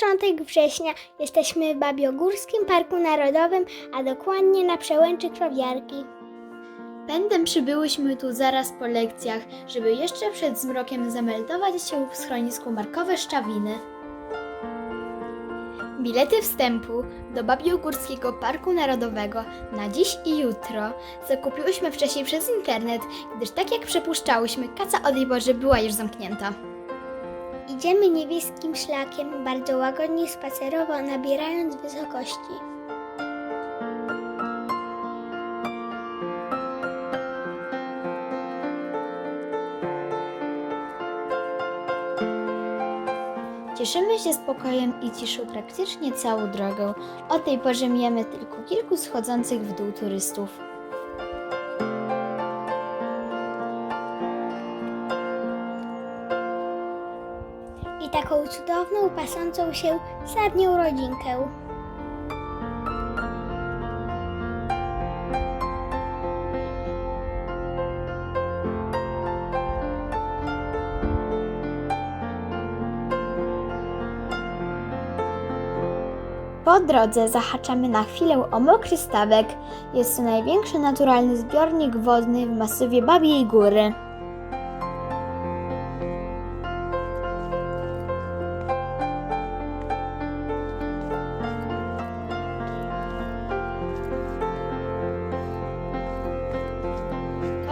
początek września. Jesteśmy w Babiogórskim Parku Narodowym, a dokładnie na przełęczy Krowiarki. Pędem przybyłyśmy tu zaraz po lekcjach, żeby jeszcze przed zmrokiem zameldować się w schronisku Markowe Szczawiny. Bilety wstępu do Babiogórskiego Parku Narodowego na dziś i jutro zakupiłyśmy wcześniej przez internet, gdyż tak jak przypuszczałyśmy, kaca o tej była już zamknięta. Idziemy niebieskim szlakiem, bardzo łagodnie spacerowo, nabierając wysokości. Cieszymy się spokojem i ciszą praktycznie całą drogę. O tej porze mijamy tylko kilku schodzących w dół turystów. Taką cudowną, pasącą się sadnią rodzinkę. Po drodze zahaczamy na chwilę o mokry stawek. Jest to największy naturalny zbiornik wodny w masywie Babiej Góry.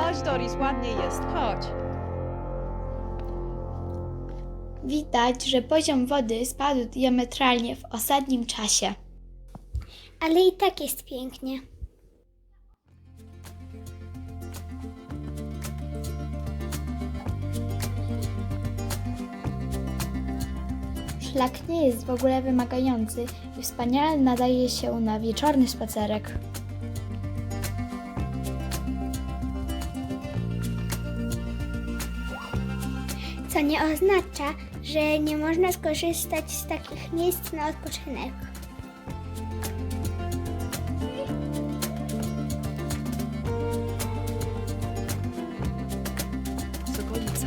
Chodź Doris, ładnie jest, chodź. Widać, że poziom wody spadł diametralnie w ostatnim czasie. Ale i tak jest pięknie. Szlak nie jest w ogóle wymagający i wspaniale nadaje się na wieczorny spacerek. Co nie oznacza, że nie można skorzystać z takich miejsc na odpoczynek. Sokolica,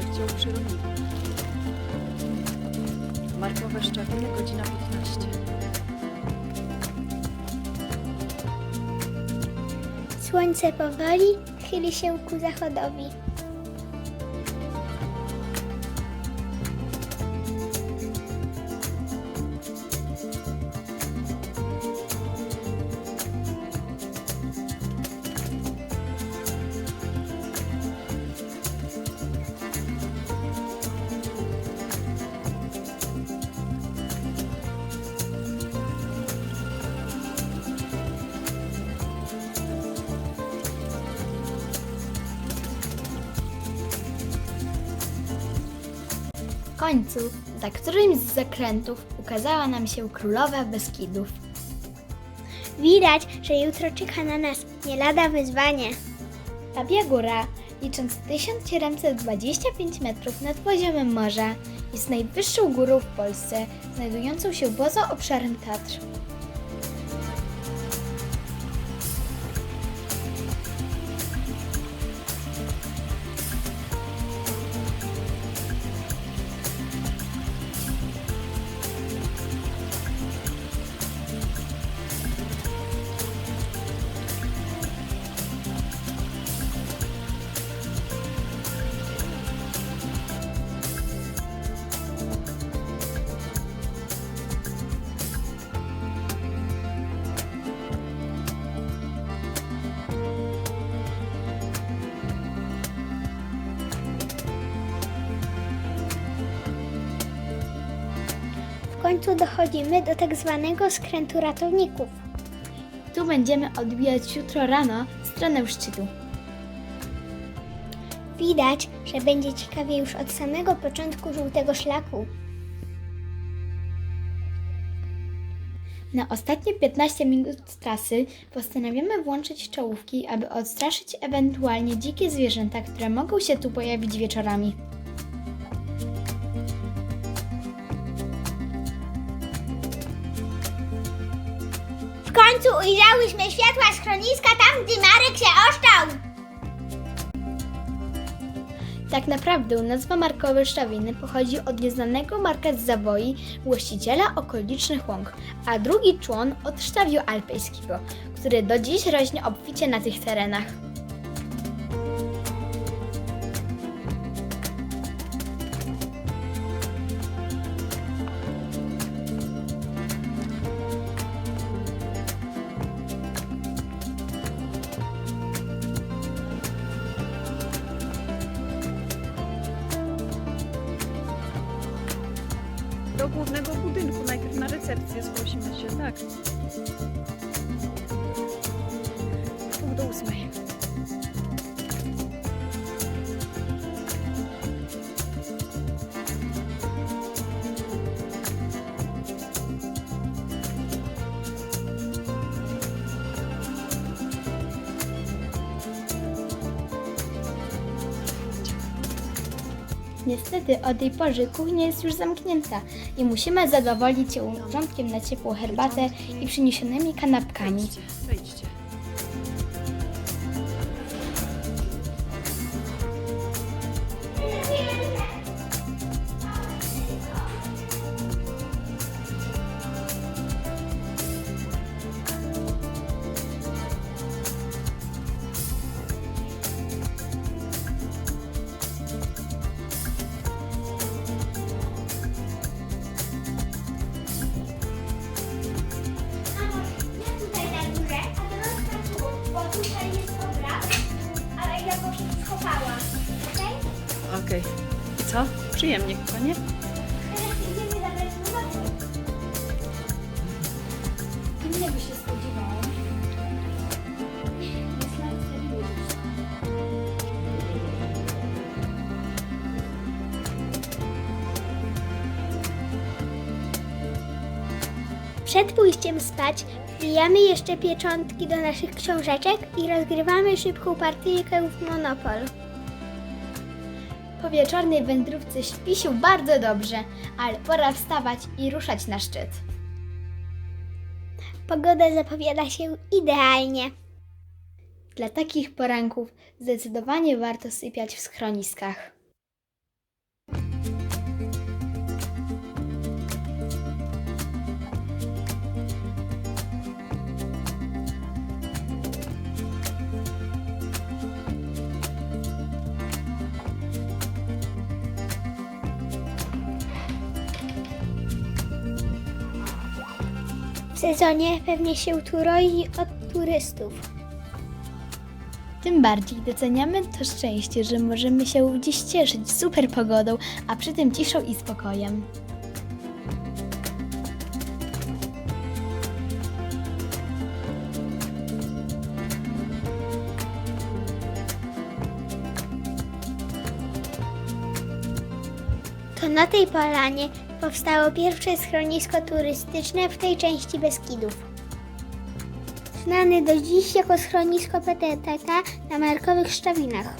oddział przyrodnika. Markowe Szczawiny, godzina 15. Słońce powoli chyli się ku zachodowi. Końcu, za którymś z zakrętów ukazała nam się królowa Beskidów. Widać, że jutro czeka na nas nie lada wyzwanie. Babia Góra, licząc 1725 metrów nad poziomem morza, jest najwyższą górą w Polsce, znajdującą się poza obszarem Tatr. Końcu dochodzimy do tak zwanego skrętu ratowników. Tu będziemy odbijać jutro rano stronę szczytu. Widać, że będzie ciekawie już od samego początku żółtego szlaku. Na ostatnie 15 minut trasy postanawiamy włączyć czołówki, aby odstraszyć ewentualnie dzikie zwierzęta, które mogą się tu pojawić wieczorami. Końcu ujrzałyśmy światła schroniska tam, gdzie Marek się oszczał. Tak naprawdę nazwa markowa Szczawiny pochodzi od nieznanego marka z Zawoi, właściciela okolicznych łąk, a drugi człon od Szczawiu Alpejskiego, który do dziś rośnie obficie na tych terenach. Recepcję zgłosimy się, tak? Niestety o tej porze kuchnia jest już zamknięta i musimy zadowolić się urządkiem na ciepłą herbatę i przyniesionymi kanapkami. Okej. Co? Przyjemnie chyba, nie? Spodziewałam. Przed pójściem spać wbijamy jeszcze pieczątki do naszych książeczek i rozgrywamy szybką partyjkę w Monopol. Po wieczornej wędrówce śpi się bardzo dobrze, ale pora wstawać i ruszać na szczyt. Pogoda zapowiada się idealnie. Dla takich poranków zdecydowanie warto sypiać w schroniskach. Sezonie pewnie się tu roi od turystów. Tym bardziej doceniamy to szczęście, że możemy się dziś cieszyć super pogodą, a przy tym ciszą i spokojem. To na tej polanie powstało pierwsze schronisko turystyczne w tej części Beskidów. Znany do dziś jako schronisko PTTK na Markowych Szczawinach.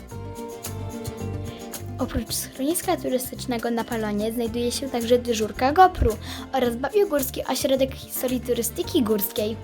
Oprócz schroniska turystycznego na Palonie znajduje się także dyżurka GoPru oraz Babiogórski Ośrodek Historii Turystyki Górskiej.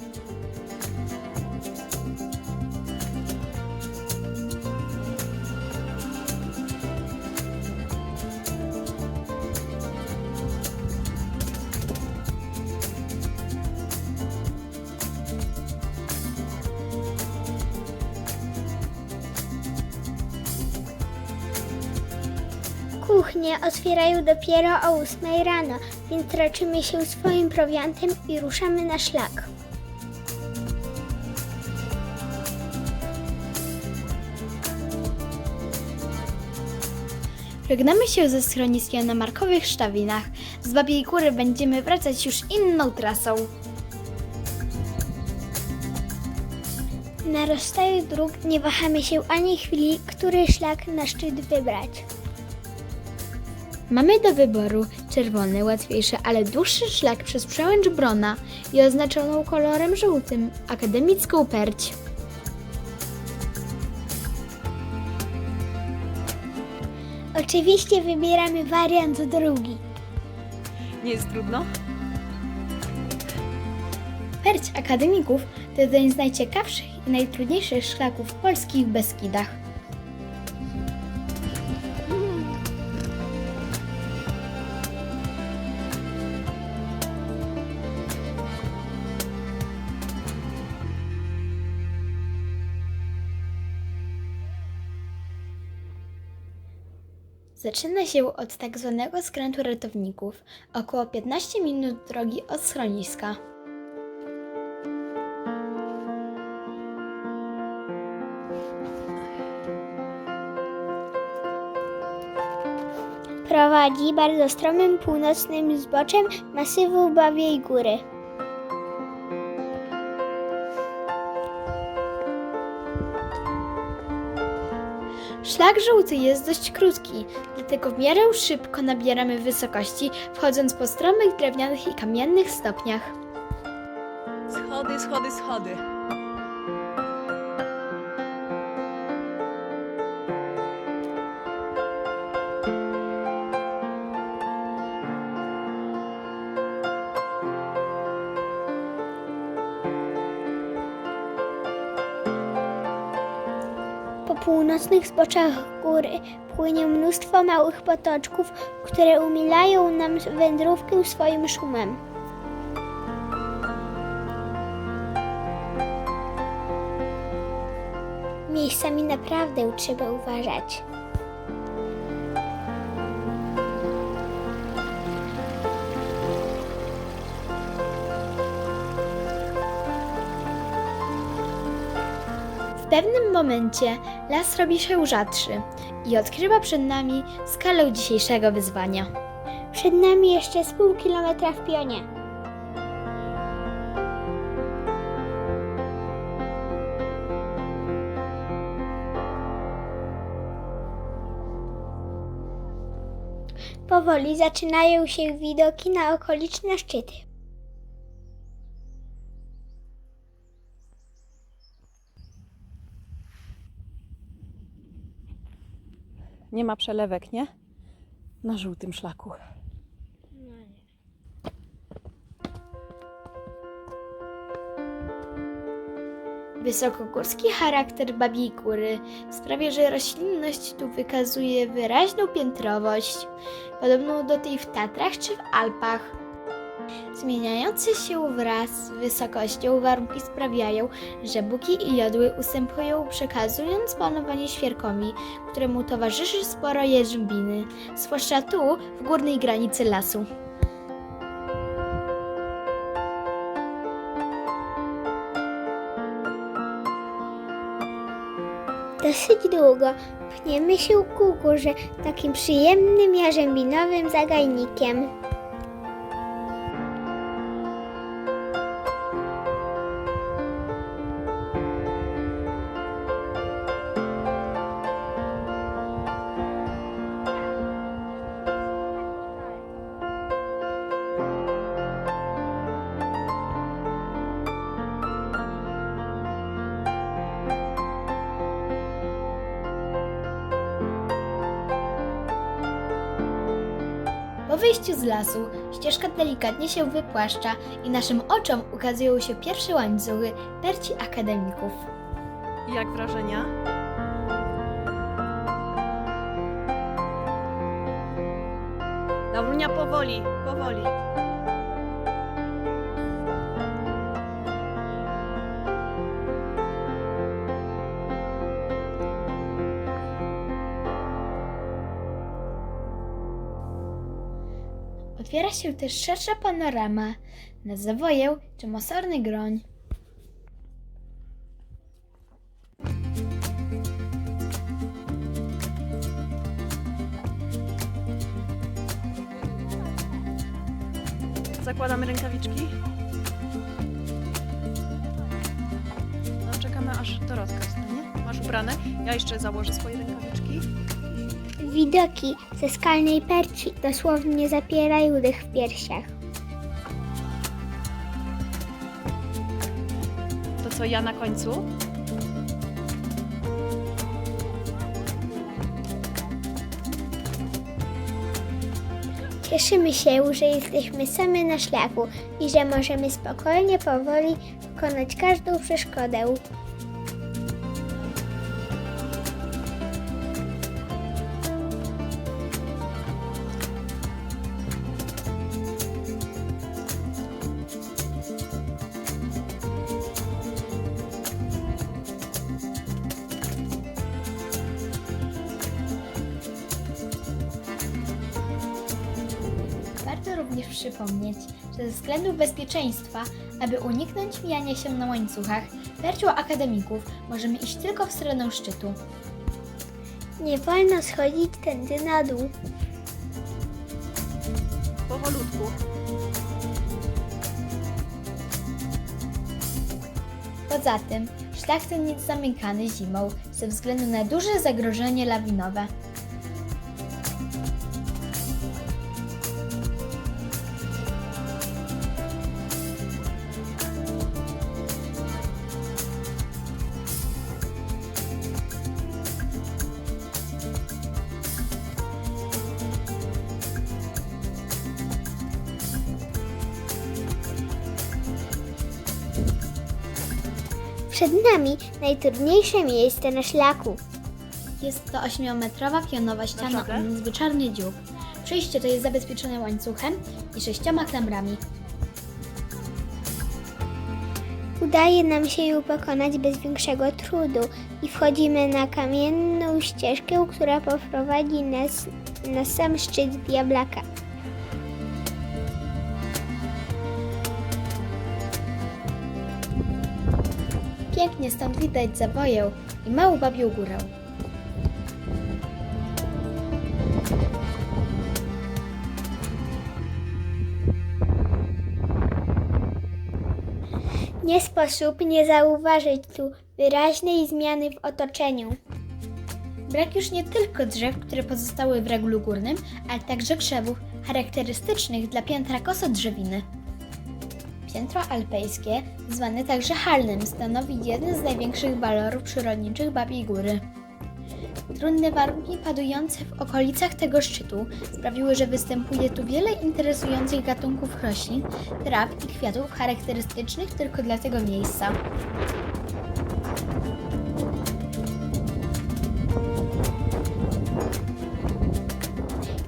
Kuchnie otwierają dopiero o 8 rano, więc raczymy się swoim prowiantem i ruszamy na szlak. Żegnamy się ze schroniskiem na Markowych Szczawinach. Z Babiej Góry będziemy wracać już inną trasą. Na rozstaju dróg nie wahamy się ani chwili, który szlak na szczyt wybrać. Mamy do wyboru czerwony, łatwiejszy, ale dłuższy szlak przez przełęcz Brona i oznaczoną kolorem żółtym, akademicką perć. Oczywiście wybieramy wariant drugi. Nie jest trudno? Perć akademików to jeden z najciekawszych i najtrudniejszych szlaków w polskich Beskidach. Zaczyna się od tak zwanego skrętu ratowników, około 15 minut drogi od schroniska. Prowadzi bardzo stromym północnym zboczem masywu Bawiej Góry. Szlak żółty jest dość krótki, dlatego w miarę szybko nabieramy wysokości, wchodząc po stromych drewnianych i kamiennych stopniach. Schody, schody, schody. Po północnych zboczach góry płynie mnóstwo małych potoczków, które umilają nam wędrówkę swoim szumem. Miejscami naprawdę trzeba uważać. Pewnym momencie las robi się rzadszy i odkrywa przed nami skalę dzisiejszego wyzwania. Przed nami jeszcze z pół kilometra w pionie. Powoli zaczynają się widoki na okoliczne szczyty. Nie ma przelewek, nie? Na żółtym szlaku. Wysokogórski charakter Babiej Góry sprawia, że roślinność tu wykazuje wyraźną piętrowość, podobną do tej w Tatrach czy w Alpach. Zmieniające się wraz z wysokością warunki sprawiają, że buki i jodły ustępują, przekazując panowanie świerkowi, któremu towarzyszy sporo jeżdżbiny, zwłaszcza tu, w górnej granicy lasu. Dosyć długo pchniemy się ku górze takim przyjemnym jarzębinowym zagajnikiem. Po wyjściu z lasu ścieżka delikatnie się wypłaszcza i naszym oczom ukazują się pierwsze łańcuchy perci akademików. Jak wrażenia? Laurunia, powoli, powoli. Otwiera się też szersza panorama na zawoję czy mosorny groń. Zakładamy rękawiczki. No, czekamy aż Dorotka wstanie. Masz ubrane? Ja jeszcze założę swoje rękawiczki. Widoki ze skalnej perci dosłownie zapierają dych w piersiach. To co, ja na końcu? Cieszymy się, że jesteśmy same na szlaku i że możemy spokojnie, powoli pokonać każdą przeszkodę. Przypomnieć, że ze względu bezpieczeństwa, aby uniknąć mijania się na łańcuchach, wierciu akademików możemy iść tylko w stronę szczytu. Nie wolno schodzić tędy na dół. Powolutku. Poza tym, szlak ten jest zamykany zimą ze względu na duże zagrożenie lawinowe. Najtrudniejsze miejsce na szlaku. Jest to 8-metrowa pionowa ściana o nazwie Czarny Dziób. Przejście to jest zabezpieczone łańcuchem i sześcioma klamrami. Udaje nam się ją pokonać bez większego trudu i wchodzimy na kamienną ścieżkę, która poprowadzi nas na sam szczyt Diablaka. Pięknie stąd widać zaboję i małą babią górę. Nie sposób nie zauważyć tu wyraźnej zmiany w otoczeniu. Brak już nie tylko drzew, które pozostały w regulu górnym, ale także krzewów charakterystycznych dla piętra kosodrzewiny. Piętro alpejskie, zwane także halnym, stanowi jeden z największych walorów przyrodniczych Babiej Góry. Trudne warunki padujące w okolicach tego szczytu sprawiły, że występuje tu wiele interesujących gatunków roślin, traw i kwiatów charakterystycznych tylko dla tego miejsca.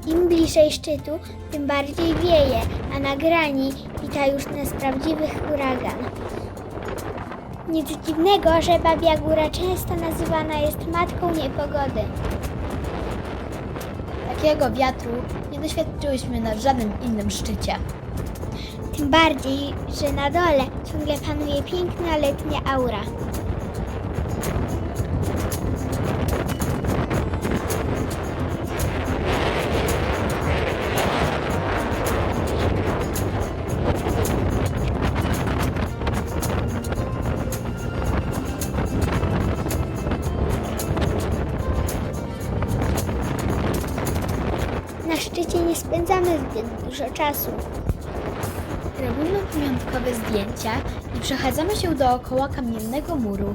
Im bliżej szczytu, tym bardziej wieje, a na grani wita już nas prawdziwy huragan. Nic dziwnego, że Babia Góra często nazywana jest matką niepogody. Takiego wiatru nie doświadczyłyśmy na żadnym innym szczycie. Tym bardziej, że na dole ciągle panuje piękna letnia aura. Dużo czasu. Robimy pamiątkowe zdjęcia i przechadzamy się dookoła kamiennego muru.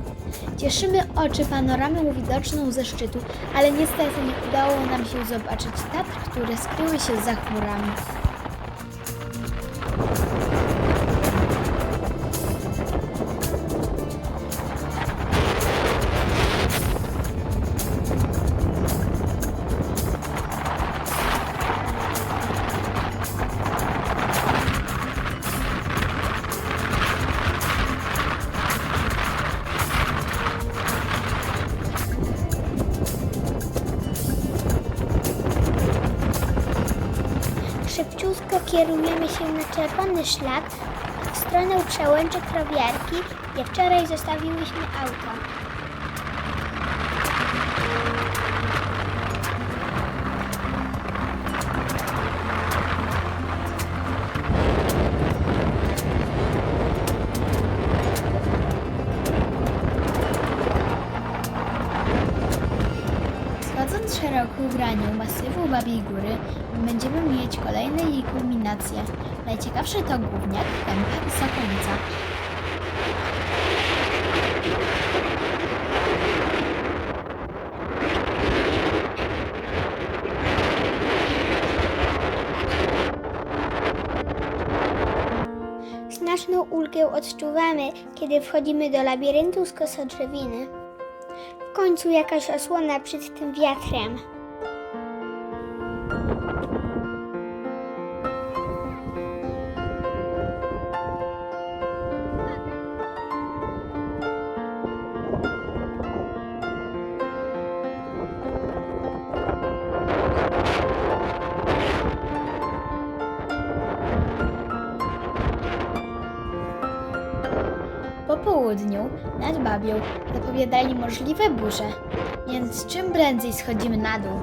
Cieszymy oczy panoramą widoczną ze szczytu, ale niestety nie udało nam się zobaczyć Tatr, które skryły się za chmurami. Kierujemy się na czerwony szlak w stronę przełęczy krowiarki, gdzie wczoraj zostawiłyśmy auto. Schodząc szeroką granią masywu Babiej Góry, będziemy mieć kolejne jej kulminacje. Najciekawsze to Gówniak, Kępa i Sokonica. Znaczną ulgę odczuwamy, kiedy wchodzimy do labiryntu z kosodrzewiny. Końcu jakaś osłona przed tym wiatrem. Nad Babią zapowiadali możliwe burze, więc czym prędzej schodzimy na dół.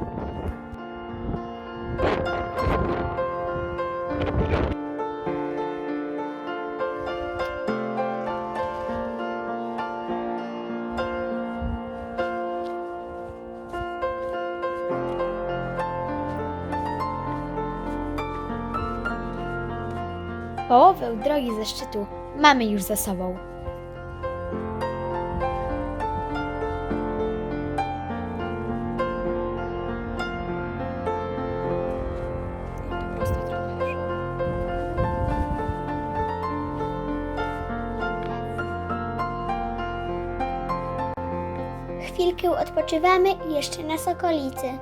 Połowę drogi ze szczytu mamy już za sobą. Odpoczywamy jeszcze na Sokolicy.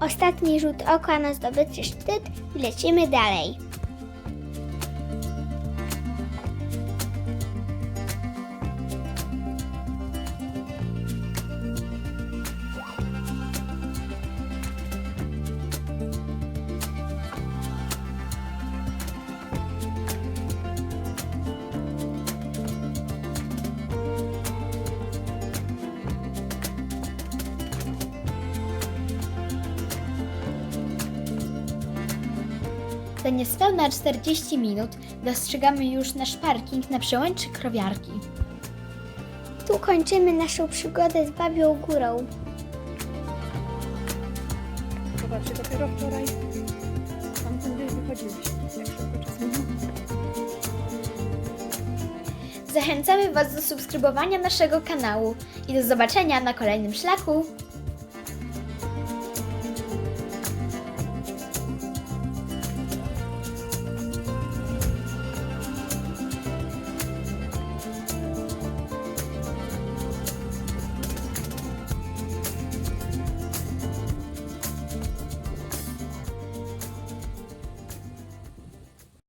Ostatni rzut oka na zdobyty szczyt i lecimy dalej. Niespełna 40 minut dostrzegamy już nasz parking na przełęczy Krowiarki. Tu kończymy naszą przygodę z Babią Górą. Zobaczcie, dopiero wczoraj tamtędy. Jak szybko. Zachęcamy Was do subskrybowania naszego kanału i do zobaczenia na kolejnym szlaku.